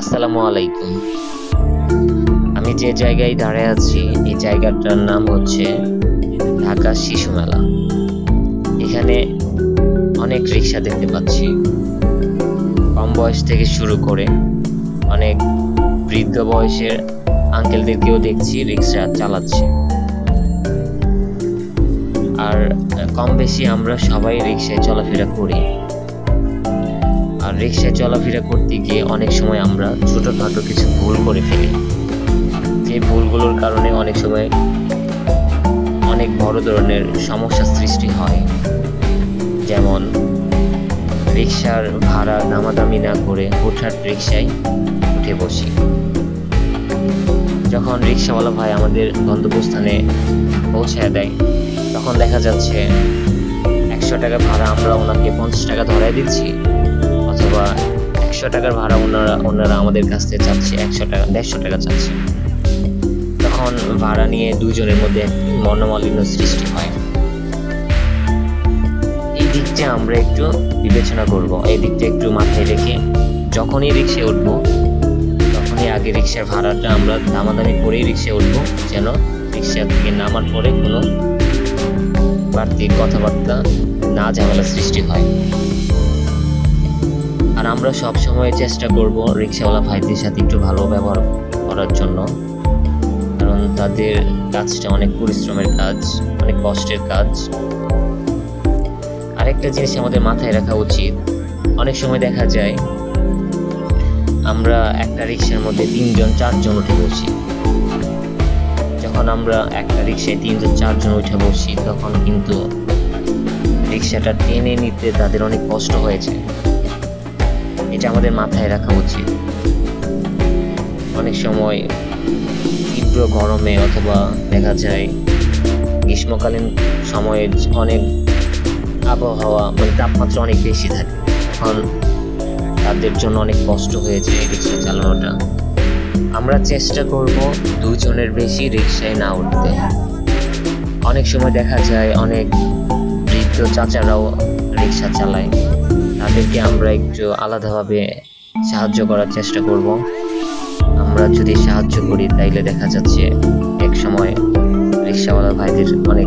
আসসালামু আলাইকুম। আমি যে জায়গায় দাঁড়িয়ে আছি, এই জায়গাটার নাম হচ্ছে ঢাকা শিশু মেলা। এখানে অনেক রিক্সা দেখতে পাচ্ছি। কম বয়স থেকে শুরু করে অনেক বৃদ্ধ বয়সের আঙ্কেলদেরকেও দেখছি, রিক্সা চালাচ্ছে। আর কম বেশি আমরা সবাই রিক্সায় চলাফেরা করি। আর রিক্সায় চলাফেরা করতে গিয়ে অনেক সময় আমরা ছোটোখাটো কিছু ভুল করে ফেলি। যে ভুলগুলোর কারণে অনেক সময় অনেক বড় ধরনের সমস্যা সৃষ্টি হয়। যেমন রিক্সার ভাড়া দামাদামি না করে হুটহাট রিক্সায় উঠে বসি। যখন রিক্সাওয়ালা ভাই আমাদের গন্তব্যস্থানে পৌঁছায় দেয়, তখন দেখা যাচ্ছে একশো টাকা ভাড়া আমরা ওনাকে পঞ্চাশ টাকা ধরাই দিচ্ছি। অথবা একশো টাকার ভাড়া ওনারা ওনারা আমাদের কাছ থেকে চাচ্ছে, একশো টাকা, দেড়শো টাকা চাচ্ছে। তখন ভাড়া নিয়ে দুজনের মধ্যে মনোমালিন্য সৃষ্টি হয়। এই দিকটা আমরা একটু বিবেচনা করব। এই দিকটা একটু মাথায় রেখে যখনই রিক্সায় উঠবো, তখনই আগে রিক্সার ভাড়াটা আমরা দামাদামি করেই রিক্সায় উঠবো, যেন রিক্সা থেকে নামার পরে কোনো বাড়তি কথাবার্তা, না ঝামেলা সৃষ্টি হয়। আর আমরা সব সময় চেষ্টা করব রিক্সাওয়ালা ভাইদের সাথে একটু ভালো ব্যবহার করার জন্য। কারণ তাদের কাজটা অনেক পরিশ্রমের কাজ, অনেক কষ্টের কাজ। আরেকটা জিনিস আমাদের মাথায় রাখা উচিত, অনেক সময় দেখা যায় আমরা একটা রিক্সার মধ্যে তিনজন, চারজন উঠে বসি। যখন আমরা একটা রিক্সায় তিনজন, চারজন উঠে বসি, তখন কিন্তু রিক্সাটা টেনে নিতে তাদের অনেক কষ্ট হয়েছে এটা আমাদের মাথায় রাখা উচিত। অনেক সময় তীব্র গরমে অথবা দেখা যায় গ্রীষ্মকালীন সময়ে অনেক আবহাওয়া মানে তাপমাত্রা অনেক বেশি থাকে। তখন তাদের জন্য অনেক কষ্ট হয়েছে এই রিক্সা চালানোটা। আমরা চেষ্টা করব দুজনের বেশি রিক্সায় না উঠতে। অনেক সময় দেখা যায় অনেক বৃদ্ধ চাচারাও রিক্সা চালায়। তাদেরকে আমরা একটু আলাদাভাবে সাহায্য করার চেষ্টা করব। আমরা যদি সাহায্য করি, তাইলে দেখা যাচ্ছে এক সময় রিক্সাওয়ালা ভাইদের অনেক